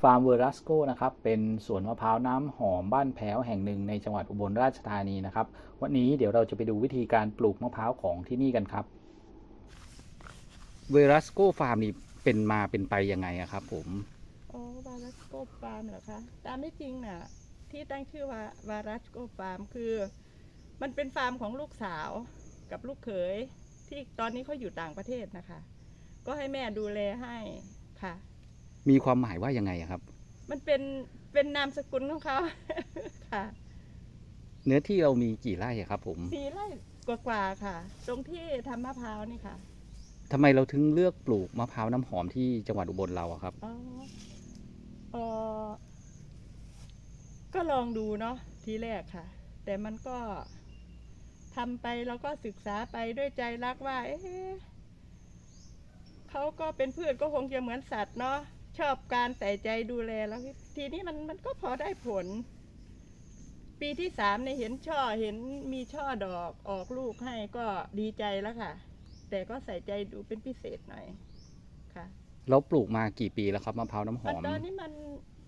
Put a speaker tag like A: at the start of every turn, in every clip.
A: ฟาร์มเวอร์รัสโกนะครับเป็นสวนมะพร้าวน้ำหอมบ้านแพ้วแห่งหนึ่งในจังหวัดอุบลราชธานีนะครับ วันนี้เดี๋ยวเราจะไปดูวิธีการปลูกมะพร้าวของที่นี่กันครับเวอรัสโกฟาร์มนี่เป็นมาเป็นไปยังไงอะครับผม
B: โอ้วารัสโกฟาร์มเหรอคะตามที่จริงน่ะ ที่ตั้งชื่อว่าวารัสโกฟาร์มคือ มันเป็นฟาร์มของลูกสาวกับลูกเขยที่ตอนนี้เขาอยู่ต่างประเทศนะคะ ก็ให้แม่ดูแลให้ค่ะ
A: มีความหมายว่ายังไงอะครับ
B: มันเป็นเป็นนามสกุลของเขา ค่ะ
A: เนื้อที่เรามีกี่ไร่อะครับผม
B: สี่ไร่กว่าๆค่ะ ตรงที่ทำมะพร้าวนี่ค่ะ
A: ทำไมเราถึงเลือกปลูกมะพร้าวน้ำหอมที่จังหวัดอุบลเราอะครับ
B: อ๋อเออก็ลองดูเนาะทีแรกค่ะ แต่มันก็ทำไปแล้วก็ศึกษาไปด้วยใจรักว่า เอ๊ะเขาก็เป็นพืชก็คงจะเหมือนสัตว์เนาะ ชอบการใส่ใจดูแลแล้วทีนี้มันมันก็พอได้ผล ปีที่สามเนี่ยเห็นช่อเห็นมีช่อดอกออกลูกให้ก็ดีใจแล้วค่ะ แต่ก็ใส่ใจดูเป็นพิเศษหน่อยค่ะ
A: เราปลูกมากี่ปีแล้วครับมะพร้าวน้ำหอม
B: ตอนนี้มัน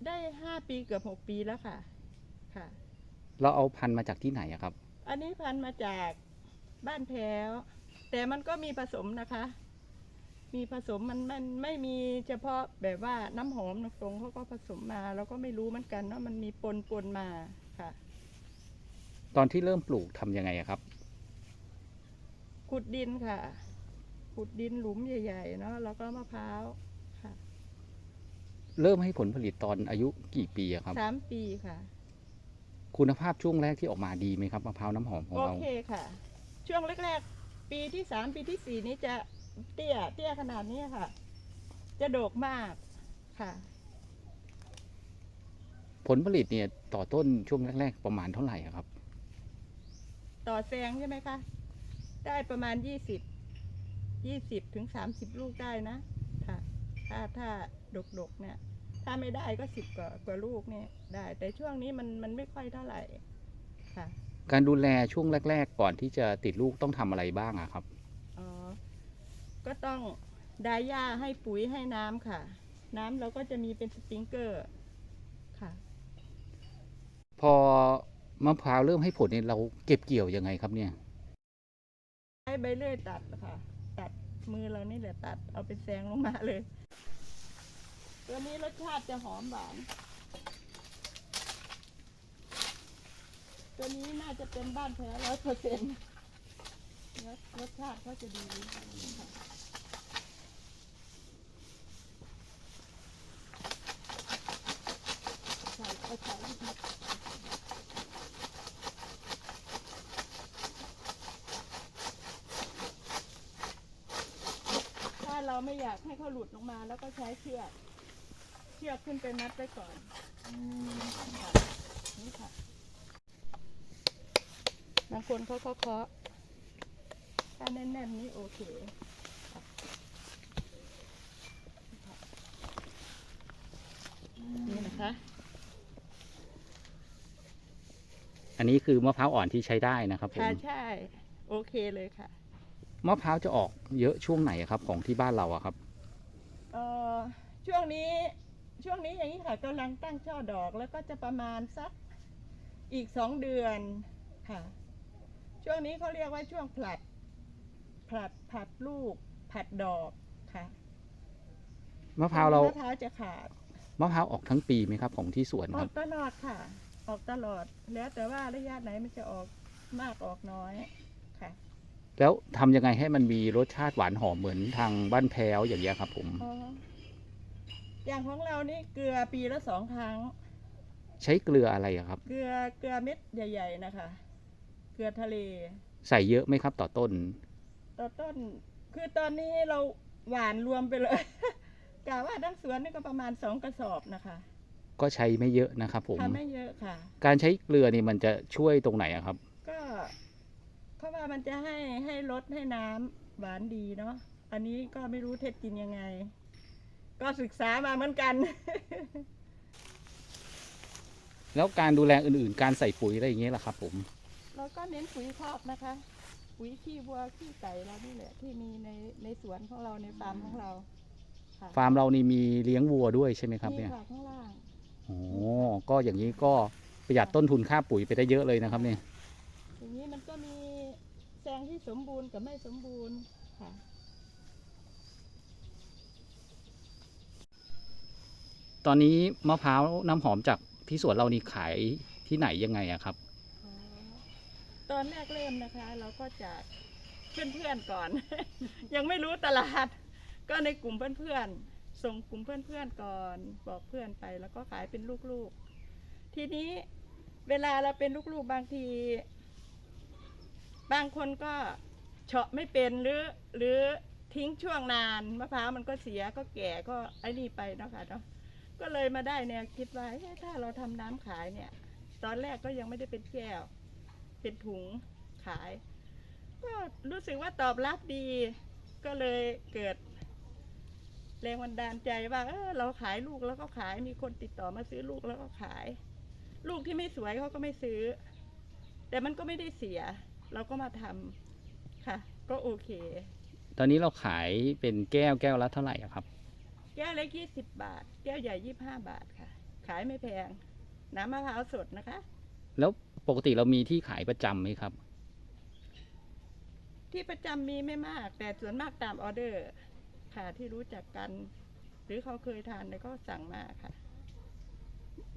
B: ได้ห้าปีเกือบหกปีแล้วค่ะ ค่ะ
A: เราเอาพันธุ์มาจากที่ไหนอะครับ
B: อันนี้พันธุ์มาจากบ้านแพ้ว แต่มันก็มีผสมนะคะ มีผสมมันมันไม่มีเฉพาะแบบว่าน้ำหอมตรงๆเขาก็ผสมมาเราก็ไม่รู้เหมือนกันว่ามันมีปนปนๆมาค่ะ
A: ตอนที่เริ่มปลูกทำยังไงอะครับ
B: ขุดดินค่ะ ขุดดินหลุมใหญ่ๆเนาะแล้วก็มะพร้าวค่ะ
A: เริ่มให้ผลผลิตตอนอายุกี่ปีอะครับ
B: สามปีค่ะ
A: คุณภาพช่วงแรกที่ออกมาดีไหมครับมะพร้าวน้ำหอมของ
B: โอ
A: เรา
B: เคค่ะ ช่วงแรกๆ ปีที่สามปีที่สี่นี้จะ เตี้ยเตี้ยขนาดนี้ค่ะ จะโดกมากค่ะ
A: ผลผลิตเนี่ยต่อต้นช่วงแรก ๆ ประมาณเท่าไหร่อะครับ
B: ต่อแซงใช่ไหมคะ ได้ประมาณยี่สิบยี่สิบถึงสามสิบลูกได้นะค่ะ ถ้าถ้าดกดกๆเนี่ย ถ้าไม่ได้ก็สิบกว่ากว่าลูกเนี่ยได้ แต่ช่วงนี้มันมันไม่ค่อยเท่าไหร่ค่ะ
A: การดูแลช่วงแรก ๆ ก่อนที่จะติดลูกต้องทำอะไรบ้างอะครับ
B: อ๋อ ก็ต้องดาย่าให้ปุ๋ยให้น้ำค่ะ น้ำเราก็จะมีเป็นสปริงเกอร์ค่ะ
A: พอมะพร้าวเริ่มให้ผลเนี่ยเราเก็บเกี่ยวยังไงครับเนี่ย
B: ใช้ใบเลื่อยตัดค่ะ ตัดมือเรานี่แหละตัดเอาเป็นแซงลงมาเลย ตัวนี้รสชาติจะหอมหวาน ตัวนี้น่าจะเป็นบ้านแท้ร้อยเปอร์เซ็นต์รสชาติก็จะดีค่ะใส่ก็ใส่นิด ถ้าเรา ไม่อยากให้เขาหลุดลงมา แล้วก็ใช้เชือกเชือกขึ้นไปมัดไว้ก่อนค่ะนี่ค่ะบางคนเขาก็เคาะถ้าแน่นๆนี่โอเคค่ะนี่นะคะ
A: อันนี้คือมะพร้าวอ่อนที่ใช้ได้นะครับผม
B: ค่ะใช่ โอเคเลยค่ะ
A: มะพร้าวจะออกเยอะช่วงไหนอะครับ ของที่บ้านเราอะครับ
B: เอ่อช่วงนี้ช่วงนี้อย่างนี้ค่ะกำลังตั้งช่อดอกแล้วก็จะประมาณสักอีกสองเดือนค่ะ ช่วงนี้เขาเรียกว่าช่วงผลัดผลัดผลัดลูกผลัดดอกค่ะ
A: มะพร้าวเรา
B: มะพร้าวจะขาด
A: มะพร้าวออกทั้งปีไหมครับ ของที่สวน
B: อ
A: ค
B: อ
A: รับ
B: กตลอดค่ะ ออกตลอด แล้วแต่ว่าระยะไหนมันจะออกมากออกน้อยค่ะ
A: แล้วทำยังไงให้มันมีรสชาติหวานหอมเหมือนทางบ้านแพ้วอย่างเงี้ยครับ ผม
B: อ๋ออย่างของเรานี่เกลือปีละสองครั้ง
A: ใช้เกลืออะไรอะครับ
B: เกลือเกลือเม็ดใหญ่ ๆ นะคะ เกลือทะเล
A: ใส่เยอะไหมครับต่อต้น
B: ต่อต้น คือตอนนี้เราหวานรวมไปเลย กะว่าทั้งสวนนี่ก็ประมาณสองกระสอบนะคะ
A: ก็ใช้ไม่เยอะนะครับ ผม
B: ทำไม่เยอะค่ะ
A: การใช้เกลือนี่มันจะช่วยตรงไหนอะครับ
B: ก็เขาว่ามันจะให้ให้รสให้น้ำหวานดีเนาะอันนี้ก็ไม่รู้เท็จจริงยังไง ก็ศึกษามาเหมือนกัน
A: แล้วการดูแลอื่นๆ การใส่ปุ๋ยอะไรอย่างเงี้ยล่ะครับ ผม
B: เราก็เน้นปุ๋ยคอกนะคะ ปุ๋ยขี้วัวขี้ไก่เรานี่แหละที่มีในในสวนของเราในฟาร์มของเราค่ะ
A: ฟาร์มเรานี่มีเลี้ยงวัวด้วยใช่ไหมครับ
B: มี
A: เนี่ย
B: ค่ะข้างล่าง
A: โอ้ก็อย่างนี้ก็ประหยัดต้นทุนค่าปุ๋ยไปได้เยอะเลยนะครับเนี่ย
B: อย่างนี้มันก็มีแซง ที่สมบูรณ์กับไม่สมบูรณ์ค่ะ
A: ตอนนี้มะพร้าวน้ำหอมจากที่สวนเรานี่ขายที่ไหนยังไงอะครับ
B: อ๋อตอนแรกเริ่มนะคะ เราก็จะเพื่อนๆก่อน ยังไม่รู้ตลาด ก็ในกลุ่มเพื่อนๆส่งกลุ่มเพื่อนๆก่อน บอกเพื่อนไปแล้วก็ขายเป็นลูกๆ ทีนี้เวลาเราเป็นลูกๆบางที บางคนก็เฉาะไม่เป็นหรือหรือทิ้งช่วงนานมะพร้าวมันก็เสียก็แก่ก็ไอ้นี่ไปเนาะค่ะเนาะก็เลยมาได้แนวคิดว่าเอ๊ะถ้าเราทำน้ำขายเนี่ย ตอนแรกก็ยังไม่ได้เป็นแก้ว เป็นถุงขาย ก็รู้สึกว่าตอบรับดี ก็เลยเกิดแรงบันดาลใจว่าเออเราขายลูกแล้วก็ขายมีคนติดต่อมาซื้อลูกแล้วก็ขาย ลูกที่ไม่สวยเขาก็ไม่ซื้อ แต่มันก็ไม่ได้เสีย เราก็มาทำค่ะ ก็โอเค
A: ตอนนี้เราขายเป็นแก้วแก้วละเท่าไหร่อะครับ
B: แก้วเล็กยี่สิบบาท แก้วใหญ่ยี่ห้าบาทค่ะ ขายไม่แพง น้ำมะพร้าวสดนะคะ
A: แล้วปกติเรามีที่ขายประจำไหมครับ
B: ที่ประจำมีไม่มาก แต่ส่วนมากตามออเดอร์ ค่ะที่รู้จักกัน หรือเขาเคยทานแล้วก็สั่งมาค่ะ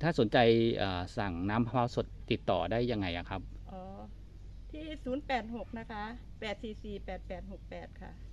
A: ถ้าสนใจเอ่อสั่งน้ำมะพร้าวสดติดต่อได้ยังไงอะครับ
B: อ๋อ ที่ 086 นะคะ 844 8868 ค่ะ